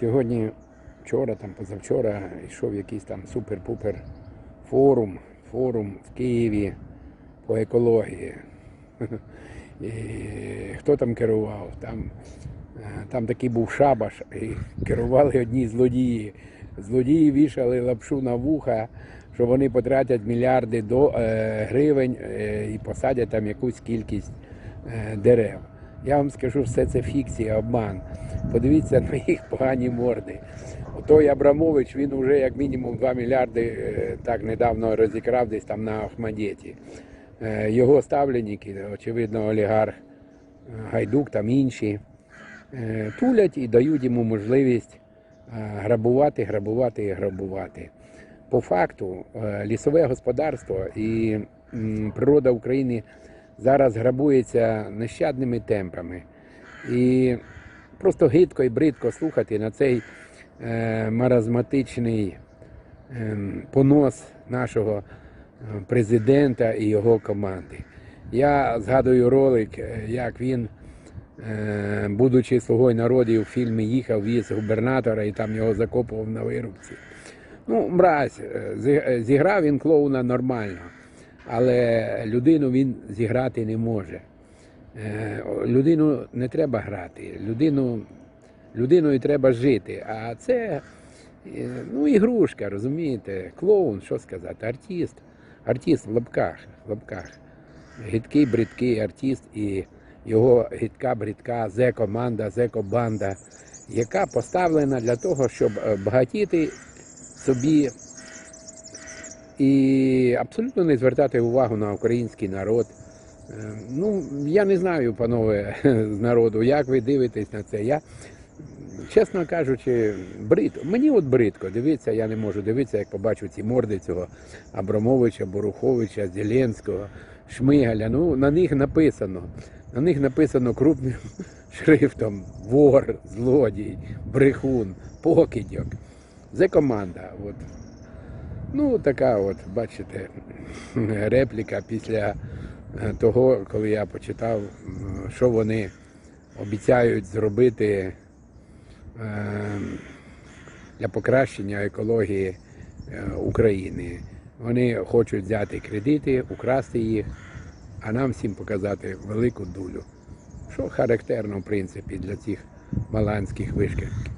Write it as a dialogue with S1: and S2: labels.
S1: Сьогодні, вчора, там, позавчора йшов якийсь там супер-пупер форум, форум в Києві по екології. І хто там керував? Там, е, там такий був шабаш, і керували одні злодії. Злодії вішали лапшу на вуха, що вони потратять мільярди до, е, гривень е, і посадять там якусь кількість е, дерев. Я вам скажу, все це фікція, обман. Подивіться на їх погані морди. Той Абрамович, він вже як мінімум 2 мільярди е, так недавно розікрав десь там на Ахмадєті. Е, Його ставленники, очевидно, олігарх е, Гайдук там інші, тулять і дають йому можливість грабувати, грабувати і грабувати. По факту, лісове господарство і природа України зараз грабується нещадними темпами. І просто гидко і бридко слухати на цей е, маразматичний ем, понос нашого е, президента і його команди. Я згадую ролик, е, як він, е, будучи слугою народів, у фільмі їхав віз губернатора і там його закопував на вирубці. Ну, мразь, е, е, зіграв він клоуна нормально, але людину він зіграти не може. Е, Людину не треба грати, людину, людиною треба жити. А це е, ну, ігрушка, розумієте? Клоун, що сказати, артист. Артист в лапках, в лапках. Гидкий, бридкий артист і його гидка, бридка зе-команда, зе-банда, яка поставлена для того, щоб е, багатіти собі і абсолютно не звертати увагу на український народ. Е, Ну, я не знаю, панове з народу, як ви дивитесь на це. Я, чесно кажучи, бридко. Мені от бридко, дивіться, я не можу дивитися, як побачу ці морди цього Абрамовича, Боруховича, Зеленського, Шмигаля. Ну, на них написано. На них написано крупним шрифтом вор, злодій, брехун, покидьок. Це команда. От. Ну, така от, бачите, репліка після е, того, коли я почитав, що вони обіцяють зробити е, для покращення екології е, України. Вони хочуть взяти кредити, украсти їх, а нам всім показати велику дулю. Що характерно, в принципі, для цих маланських вишків.